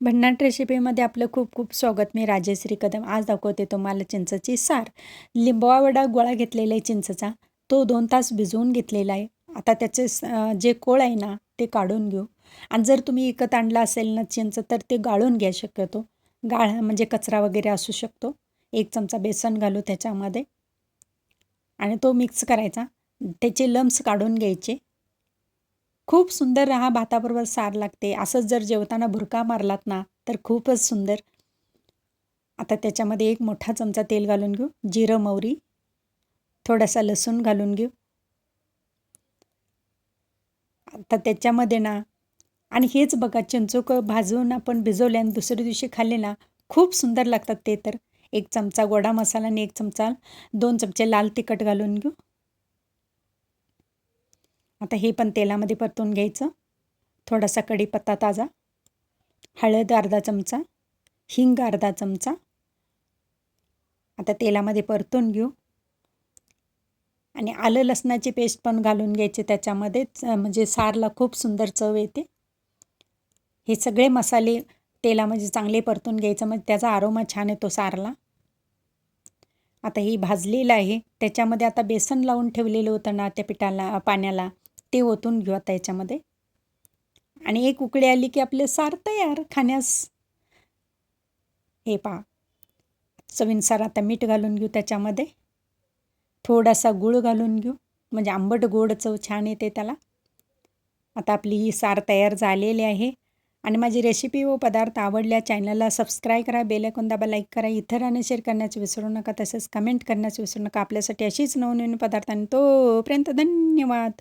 भन्नाट रेसिपीमध्ये आपलं खूप खूप स्वागत. मी राजेश्री कदम आज दाखवते तुम्हाला चिंचची सार. लिंबवावडा गोळा घेतलेला आहे चिंचचा. तो दोन तास भिजवून घेतलेला आहे. आता त्याचे स- जे कोळ आहे ना ते काढून घेऊ. आणि जर तुम्ही विकत आणला असेल ना चिंच तर ते गाळून घ्या शक्यतो. गाळ म्हणजे कचरा वगैरे असू शकतो. एक चमचा बेसन घालू त्याच्यामध्ये. आणि तो मिक्स करायचा. त्याचे लम्स काढून घ्यायचे. खूप सुंदर राहा भाताबरोबर सार लागते. असंच जर जेवताना भुरका मारलात ना तर खूपच सुंदर. आता त्याच्यामध्ये एक मोठा चमचा तेल घालून घेऊ. जिरं मोहरी थोडासा लसूण घालून घेऊ. आता त्याच्यामध्ये ना आणि हेच बघा चिंचोक भाजून आपण भिजवले आणि दुसऱ्या दिवशी खाल्ले ना खूप सुंदर लागतात ते तर. एक चमचा गोडा मसाला आणि एक चमचा दोन चमचे लाल तिखट घालून घेऊ. आता हे पण तेलामध्ये परतून घ्यायचं. थोडासा कढीपत्ता ताजा. हळद अर्धा चमचा. हिंग अर्धा चमचा. आता तेलामध्ये परतून घेऊ. आणि आलं लसणाची पेस्ट पण घालून घ्यायची त्याच्यामध्येच म्हणजे सारला खूप सुंदर चव येते. हे सगळे मसाले तेलामध्ये चांगले परतून घ्यायचं. म्हणजे त्याचा आरोमा छान येतो सारला. आता ही भाजलेलं आहे. त्याच्यामध्ये आता बेसन लावून ठेवलेलं होतं ना त्या पिठाला पाण्याला. ते ओतून घेऊ आता याच्यामध्ये. आणि एक उकळी आली की आपले सार तयार खाण्यास. हे पहा. चवीनुसार आता मीठ घालून घेऊ त्याच्यामध्ये. थोडासा गूळ घालून घेऊ. म्हणजे आंबट गोड चव छान येते त्याला. आता आपली ही सार तयार झालेली आहे. आणि माझी रेसिपी व पदार्थ आवडल्या चॅनलला सबस्क्राईब करा बेलायकून दाबा लाईक करा. इतरांना शेअर करण्याचं विसरू नका. तसेच कमेंट करण्याचं विसरू नका. आपल्यासाठी अशीच नवनवीन पदार्थ आणि तोपर्यंत धन्यवाद.